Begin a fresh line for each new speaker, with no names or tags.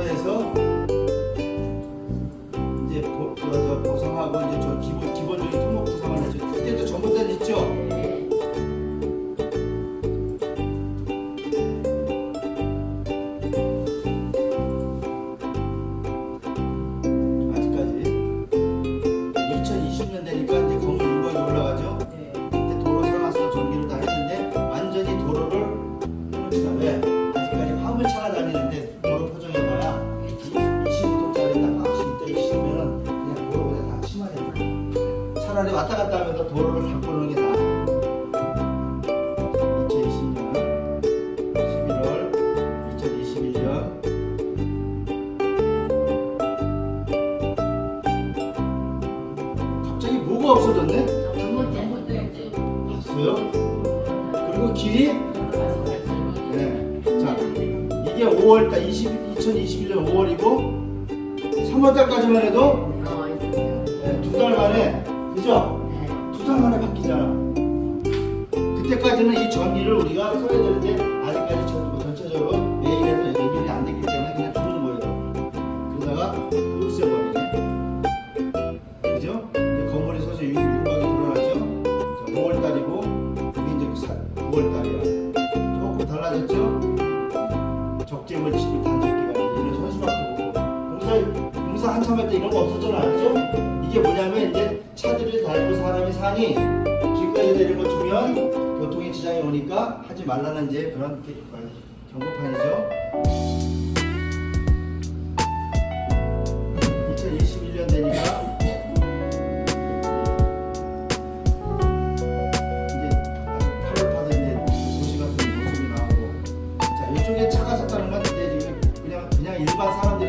표현해서 이제 보, 저 보상하고 이제 저 기본 기본적인 품목 보상을 이제 그때도 전보다는 있죠. 아직까지 2020년 되니까. 차라리 왔다 갔다 하면서 도로를 바꾸는 게 나아. 2020년 11월 2021년 갑자기 뭐가 없어졌네? 봤어요?
그리고
길이
네.
자, 이게 5월달 20, 2021년 5월이고 3월달까지만 해도
네,
두달 만에 그죠? 두달 만에 바뀌잖아. 그때까지는 이 전기를 우리가 써야 되는데 아직까지 전, 전체적으로 매일에도 연결이 안 됐기 때문에 그냥 주는 거예요. 그러다가 없애버리네. 그죠? 건물이 서서 유- 윤곽이 드러나죠? 5월달이고 그게 이제 9월달이야. 조금 달라졌죠? 적재물 집이 단속기간 이런 현수막도 보고 공사 공사 한참 할 때 이런 거 없었잖아 알죠? 이게 뭐냐면 이제 차들을 달고 사람이 사니 길가에 내리고 두면 교통에 지장이 오니까 하지 말라는 이제 그런 경고판이죠. 2021년 되니까 일반 사람